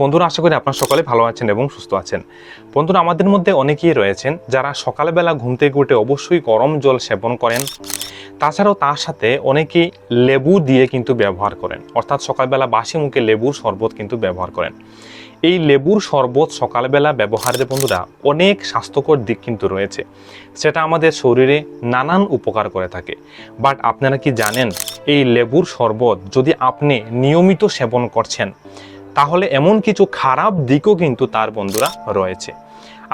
বন্ধুরা, আশা করি আপনারা সকলে ভালো আছেন এবং সুস্থ আছেন। বন্ধুরা, আমাদের মধ্যে অনেকেই রয়েছেন যারা সকালবেলা ঘুম থেকে উঠে অবশ্যই গরম জল সেবন করেন। তাছাড়াও তার সাথে অনেকেই লেবু দিয়ে কিন্তু ব্যবহার করেন। অর্থাৎ সকালবেলা বাসি মুখে লেবুর শরবত কিন্তু ব্যবহার করেন। এই লেবুর শরবত সকালবেলা ব্যবহারের বন্ধুরা, অনেক স্বাস্থ্যকর দিক কিন্তু রয়েছে। সেটা আমাদের শরীরে নানান উপকার করে থাকে। বাট আপনারা কি জানেন, এই লেবুর শরবত যদি আপনি নিয়মিত সেবন করছেন তাহলে এমন কিছু খারাপ দিকও কিন্তু তার বন্ধুরা রয়েছে।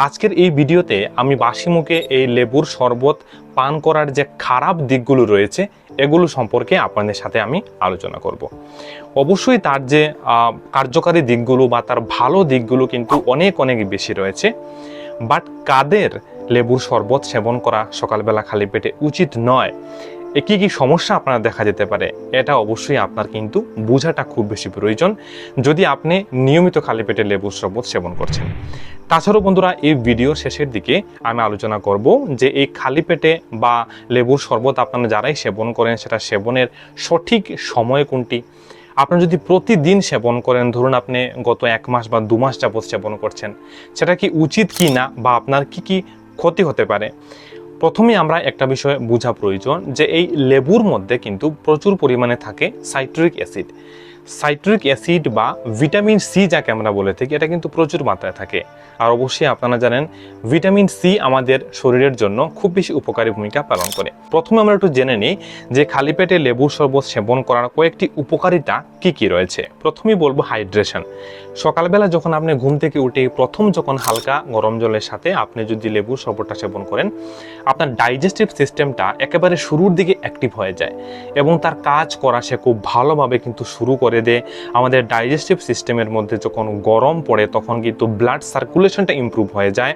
আজকের এই ভিডিওতে আমি বাসি মুখে এই লেবুর শরবত পান করার যে খারাপ দিকগুলো রয়েছে, এগুলো সম্পর্কে আপনাদের সাথে আমি আলোচনা করব। অবশ্যই তার যে কার্যকারী দিকগুলো বা তার ভালো দিকগুলো কিন্তু অনেক অনেক বেশি রয়েছে। বাট কাদের লেবুর শরবত সেবন করা সকালবেলা খালি পেটে উচিত নয় কি কি সমস্যা আপনার দেখা যেতে পারে, এটা অবশ্যই আপনার কিন্তু বোঝাটা খুব বেশি প্রয়োজন যদি আপনি নিয়মিত খালি পেটে লেবুর শরবত সেবন করছেন। তাছাড়াও বন্ধুরা, এই ভিডিও শেষের দিকে আমি আলোচনা করব যে এই খালি পেটে বা লেবুর শরবত আপনারা যারাই সেবন করেন, সেটা সেবনের সঠিক সময় কোনটি? আপনারা যদি প্রতিদিন সেবন করেন, ধরুন আপনি গত এক মাস বা দু মাস যাবৎ সেবন করছেন, সেটা কি উচিত কি না বা আপনার কি কি ক্ষতি হতে পারে? প্রথমে আমরা একটা বিষয় বোঝা প্রয়োজন যে এই লেবুর মধ্যে কিন্তু প্রচুর পরিমাণে থাকে সাইট্রিক অ্যাসিড। সাইট্রিক অ্যাসিড বা ভিটামিন সি যাকে আমরা বলে থাকি, এটা কিন্তু প্রচুর মাত্রায় থাকে। আর অবশ্যই আপনারা জানেন, ভিটামিন সি আমাদের শরীরের জন্য খুব বেশি উপকারী ভূমিকা পালন করে। প্রথমে আমরা একটু জেনে নিই যে খালি পেটে লেবুর শরবত সেবন করার কয়েকটি উপকারিতা কি কি রয়েছে। প্রথমেই বলব হাইড্রেশন। সকালবেলা যখন আপনি ঘুম থেকে উঠে প্রথম যখন হালকা গরম জলের সাথে আপনি যদি লেবুর শরবতটা সেবন করেন, আপনার ডাইজেস্টিভ সিস্টেমটা একেবারে শুরুর দিকে অ্যাক্টিভ হয়ে যায় এবং তার কাজ করা সে খুব ভালোভাবে কিন্তু শুরু করে দেয় আমাদের ডাইজেস্টিভ সিস্টেমের মধ্যে যখন গরম পড়ে তখন কিন্তু ব্লাড সার্কুলেশনটা ইম্প্রুভ হয়ে যায়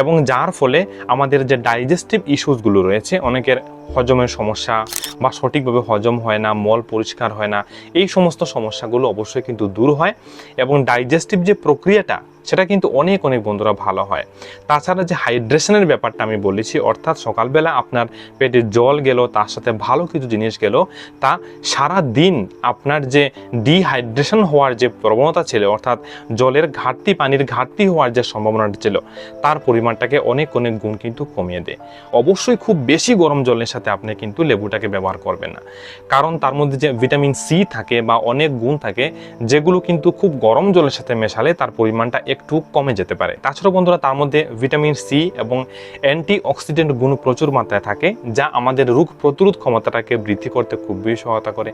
এবং যার ফলে আমাদের যে ডাইজেস্টিভ ইস্যুসগুলো রয়েছে, অনেকের হজমের সমস্যা বা সঠিকভাবে হজম হয় না, মল পরিষ্কার হয় না, এই সমস্ত সমস্যাগুলো অবশ্যই কিন্তু দূর হয় এবং ডাইজেস্টিভ যে প্রক্রিয়াটা সেটা কিন্তু অনেক অনেক বন্ধুরা ভালো হয়। তাছাড়া যে হাইড্রেশনের ব্যাপারটা আমি বলেছি, অর্থাৎ সকালবেলা আপনার পেটে জল গেল, তার সাথে ভালো কিছু জিনিস গেল, তা সারা দিন আপনার যে ডিহাইড্রেশন হওয়ার যে প্রবণতা ছিল, অর্থাৎ জলের ঘাটতি, পানির ঘাটতি হওয়ার যে সম্ভাবনাটা ছিল, তার পরিমাণটাকে অনেক অনেক গুণ কিন্তু কমিয়ে দেয়। অবশ্যই খুব বেশি গরম জলের সাথে আপনি কিন্তু লেবুটাকে ব্যবহার করবেন না। কারণ তার মধ্যে যে ভিটামিন সি থাকে বা অনেক গুণ থাকে, যেগুলো কিন্তু খুব গরম জলের সাথে মেশালে তার পরিমাণটা একটু কমে যেতে পারে। তাছাড়া বন্ধুরা, তার মধ্যে ভিটামিন সি এবং অ্যান্টি অক্সিডেন্ট গুণ প্রচুর মাত্রায় থাকে, যা আমাদের রোগ প্রতিরোধ ক্ষমতাটাকে বৃদ্ধি করতে খুব বেশি সহায়তা করে।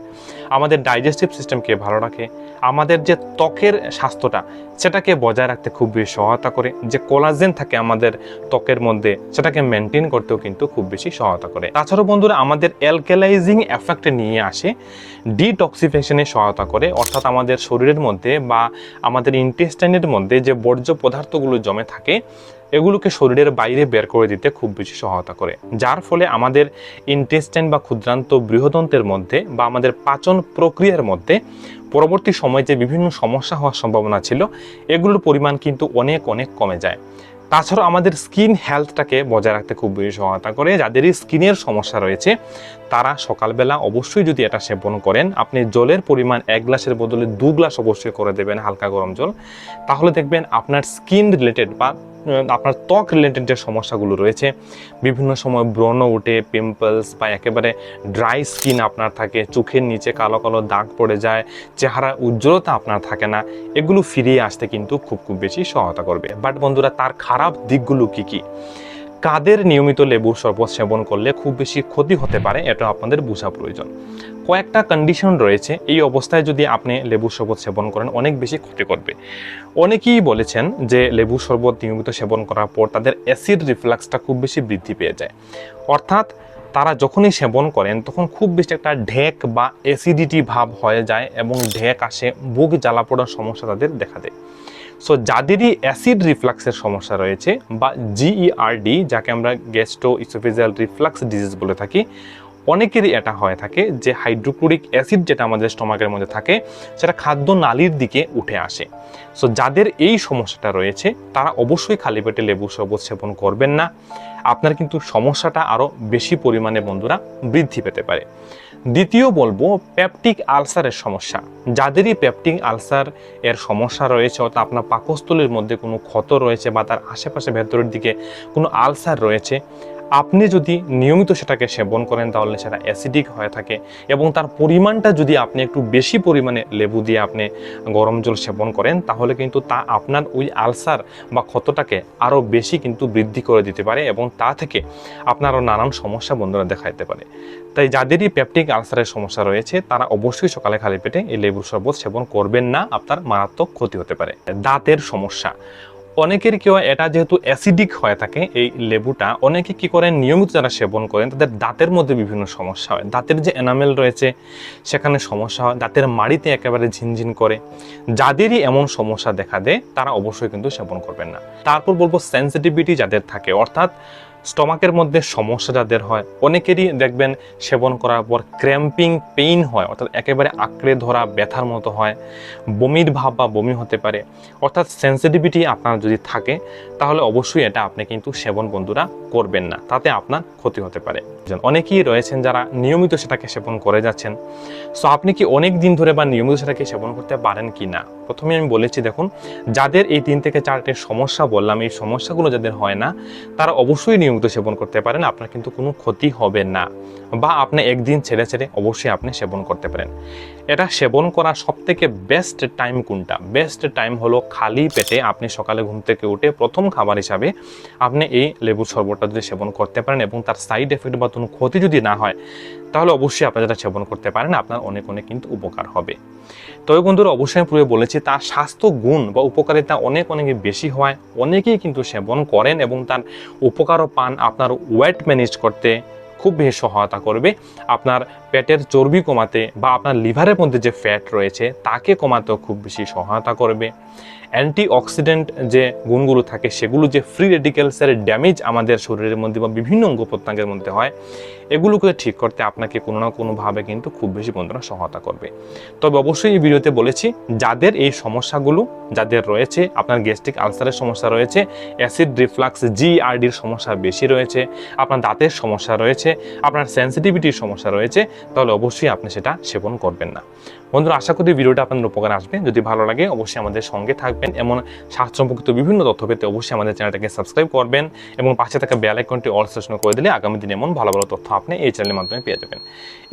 আমাদের ডাইজেস্টিভ সিস্টেমকে ভালো রাখে। আমাদের যে ত্বকের স্বাস্থ্যটা, সেটাকে বজায় রাখতে খুব বেশি সহায়তা করে। যে কোলাজেন থাকে আমাদের ত্বকের মধ্যে, সেটাকে মেনটেন করতেও কিন্তু খুব বেশি সহায়তা করে। তাছাড়াও বন্ধুরা, আমাদের অ্যালকালাইজিং এফেক্টে নিয়ে আসে ডিটক্সিফিকেশনে সহায়তা করে, অর্থাৎ আমাদের শরীরের মধ্যে বা আমাদের ইন্টেস্টাইনের মধ্যে যে বর্জ্য পদার্থগুলো জমে থাকে, এগুলোকে শরীরের বাইরে বের করে দিতে খুব বেশি সহায়তা করে। যার ফলে আমাদের ইন্টেস্টাইন বা ক্ষুদ্রান্ত বৃহদন্তের মধ্যে বা আমাদের পাচন প্রক্রিয়ার মধ্যে পরবর্তী সময়ে যে বিভিন্ন সমস্যা হওয়ার সম্ভাবনা ছিল, এগুলোর পরিমাণ কিন্তু অনেক অনেক কমে যায়। তাছাড়াও আমাদের স্কিন হেলথটাকে বজায় রাখতে খুব বেশি সহায়তা করে। যাদেরই স্কিনের সমস্যা রয়েছে, তারা সকালবেলা অবশ্যই যদি এটা সেবন করেন, আপনি জলের পরিমাণ এক গ্লাসের বদলে দু গ্লাস অবশ্যই করে দেবেন হালকা গরম জল। তাহলে দেখবেন আপনার স্কিন রিলেটেড বা আপনার ত্বক রিলেটেড যে সমস্যাগুলো রয়েছে, বিভিন্ন সময় ব্রণ উঠে পিম্পলস বা একেবারে ড্রাই স্কিন আপনার থাকে, চোখের নিচে কালো কালো দাগ পড়ে যায় চেহারা উজ্জ্বলতা আপনার থাকে না, এগুলো ফিরিয়ে আসতে কিন্তু খুব খুব বেশি সহায়তা করবে। বাট বন্ধুরা, তার খারাপ দিকগুলো কি কি? কাদের নিয়মিত লেবুর শরবত সেবন করলে খুব বেশি ক্ষতি হতে পারে, এটা আপনাদের বোঝা প্রয়োজন। কয়েকটা কন্ডিশন রয়েছে। এই অবস্থায় যদি আপনি লেবুর শরবত সেবন করেন, অনেক বেশি ক্ষতি করবে। অনেকেই বলেছেন যে লেবুর শরবত নিয়মিত সেবন করার পর তাদের অ্যাসিড রিফ্লাক্সটা খুব বেশি বৃদ্ধি পেয়ে যায়। অর্থাৎ তারা যখনই সেবন করেন, তখন খুব বেশি একটা ঢেক বা অ্যাসিডিটি ভাব হয়ে যায় এবং ঢেক আসে বুক জ্বালা পোড়ার সমস্যা তাদের দেখা দেয়। সো যাদেরই অ্যাসিড রিফ্লাক্সের সমস্যা রয়েছে বা জিইআরডি যাকে আমরা গ্যাস্ট্রো ইসোফেজিয়াল রিফ্লাক্স ডিজিজ বলে থাকি অনেকেরই এটা হয়ে থাকে যে হাইড্রোক্লোরিক অ্যাসিড যেটা আমাদের স্টমাকের মধ্যে থাকে, সেটা খাদ্য নালীর দিকে উঠে আসে। সো যাদের এই সমস্যাটা রয়েছে, তারা অবশ্যই খালি পেটে লেবু শরবত সেবন করবেন না। আপনার কিন্তু সমস্যাটা আরও বেশি পরিমাণে, বন্ধুরা, বৃদ্ধি পেতে পারে। দ্বিতীয় বলব, পেপটিক আলসারের সমস্যা। যাদেরই পেপটিক আলসার এর সমস্যা রয়েছে, অর্থাৎ আপনার পাকস্থলীর মধ্যে কোনো ক্ষত রয়েছে বা তার আশেপাশে ভেতরের দিকে কোনো আলসার রয়েছে আপনি যদি নিয়মিত সেটাকে সেবন করেন, তাহলে সেটা অ্যাসিডিক হয়ে থাকে এবং তার পরিমাণটা যদি আপনি একটু বেশি পরিমাণে লেবু দিয়ে আপনি গরম জল সেবন করেন, তাহলে কিন্তু তা আপনার ওই আলসার বা ক্ষতটাকে আরও বেশি কিন্তু বৃদ্ধি করে দিতে পারে এবং তা থেকে আপনারও নানান সমস্যা বন্ধুরা দেখা দিতে পারে। তাই যাদেরই পেপটিক আলসারের সমস্যা রয়েছে, তারা অবশ্যই সকালে খালি পেটে এই লেবুর শরবত সেবন করবেন না, আপনার মারাত্মক ক্ষতি হতে পারে। দাঁতের সমস্যা অনেকের কেউ এটা যেহেতু অ্যাসিডিক হয়ে থাকে এই লেবুটা, অনেকে কি করেন, নিয়মিত যারা সেবন করেন, তাদের দাঁতের মধ্যে বিভিন্ন সমস্যা হয়। দাঁতের যে এনামেল রয়েছে, সেখানে সমস্যা হয়, দাঁতের মাড়িতে একেবারে ঝিনঝিন করে। যাদেরই এমন সমস্যা দেখা দেয়, তারা অবশ্যই কিন্তু সেবন করবেন না। তারপর বলব সেন্সিটিভিটি যাদের থাকে, অর্থাৎ স্টমাকের মধ্যে সমস্যা যাদের হয়, অনেকেরই দেখবেন সেবন করার পর ক্র্যাম্পিং পেইন হয়, অর্থাৎ একেবারে আঁকড়ে ধরা ব্যথার মতো হয়, বমির ভাব বা বমি হতে পারে। অর্থাৎ সেন্সিটিভিটি আপনার যদি থাকে, তাহলে অবশ্যই এটা আপনি কিন্তু সেবন বন্ধুরা করবেন না, তাতে আপনার ক্ষতি হতে পারে। অনেকেই রয়েছেন যারা নিয়মিত সেটাকে সেবন করে যাচ্ছেন। সো আপনি কি অনেক দিন ধরে বা নিয়মিত সেটাকে সেবন করতে পারেন কি না? প্রথমে আমি বলেছি, দেখুন, যাদের এই তিন থেকে চারটে সমস্যা বললাম, এই সমস্যাগুলো যাদের হয় না, তারা অবশ্যই নিয়মিত সেবন করতে পারেন আপনার কিন্তু কোনো ক্ষতি হবে না। বা আপনি একদিন ছেড়ে ছেড়ে অবশ্যই আপনি সেবন করতে পারেন। এটা সেবন করার সব থেকে বেস্ট টাইম কোনটা? বেস্ট টাইম হলো খালি পেটে আপনি সকালে ঘুম থেকে উঠে প্রথম খাবার হিসাবে আপনি এই লেবুর শরবতটা যদি সেবন করতে পারেন এবং তার সাইড এফেক্ট বা কোনো ক্ষতি যদি না হয়, তাহলে অবশ্যই আপনি যেটা সেবন করতে পারেন, আপনার অনেক অনেক কিন্তু উপকার হবে। তবে বন্ধুরা, অবশ্যই আমি পূর্বে বলেছি, তার স্বাস্থ্য গুণ বা উপকারিতা অনেক অনেক বেশি হয়। অনেকেই কিন্তু সেবন করেন এবং তার উপকারও পান। আপনার ওয়েট ম্যানেজ করতে খুব বেশি সহায়তা করবে। আপনার পেটের চর্বি কমাতে বা আপনার লিভারের মধ্যে যে ফ্যাট রয়েছে, তাকে কমাতেও খুব বেশি সহায়তা করবে। অ্যান্টি অক্সিডেন্ট যে গুণগুলো থাকে, সেগুলো যে ফ্রি রেডিক্যালসের ড্যামেজ আমাদের শরীরের মধ্যে বা বিভিন্ন অঙ্গ প্রত্যঙ্গের মধ্যে হয়, এগুলোকে ঠিক করতে আপনাকে কোনো না কোনোভাবে কিন্তু খুব বেশি বন্ধুরা সহায়তা করবে। তবে অবশ্যই এই ভিডিওতে বলেছি, যাদের এই সমস্যাগুলো, যাদের রয়েছে, আপনার গ্যাস্ট্রিক আলসারের সমস্যা রয়েছে অ্যাসিড রিফ্লাক্স জিআরডির সমস্যা বেশি রয়েছে, আপনার দাঁতের সমস্যা রয়েছে, আপনার সেন্সিটিভিটির সমস্যা রয়েছে, তাহলে অবশ্যই আপনি সেটা সেবন করবেন না। বন্ধুরা, আশা করি ভিডিওটা আপনাদের উপকার আসবে। যদি ভালো লাগে, অবশ্যই আমাদের সঙ্গে থাকবেন। এমন স্বাস্থ্য সম্পর্কিত বিভিন্ন তথ্য পেতে অবশ্যই আমাদের চ্যানেলটাকে সাবস্ক্রাইব করবেন এবং পাশে থাকা বেল আইকনটি অল সেশন করে দিলে আগামী দিনে এমন ভালো ভালো তথ্য আপনি এই চ্যানেলের মাধ্যমে পেয়ে যাবেন।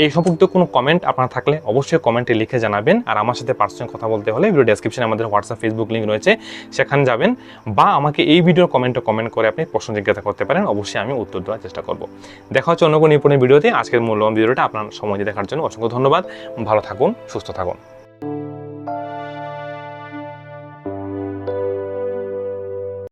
এই সম্পর্কিত কোনো কমেন্ট আপনার থাকলে অবশ্যই কমেন্টে লিখে জানাবেন আর আমার সাথে পার্সোনাল কথা বলতে হলে ভিডিও ডেসক্রিপশনে আমাদের হোয়াটসঅ্যাপ ফেসবুক লিঙ্ক রয়েছে, সেখানে যাবেন বা আমাকে এই ভিডিওর কমেন্টে কমেন্ট করে আপনি প্রশ্ন জিজ্ঞাসা করতে পারেন, অবশ্যই আমি উত্তর দেওয়ার চেষ্টা করব। দেখা হচ্ছে অন্য কোনো নিপুণের ভিডিওতে আজকের মূল্যবান ভিডিওটা আপনার সময় দেখার জন্য অসংখ্য ধন্যবাদ। ভালো থাকুন, সুস্থ থাকুন।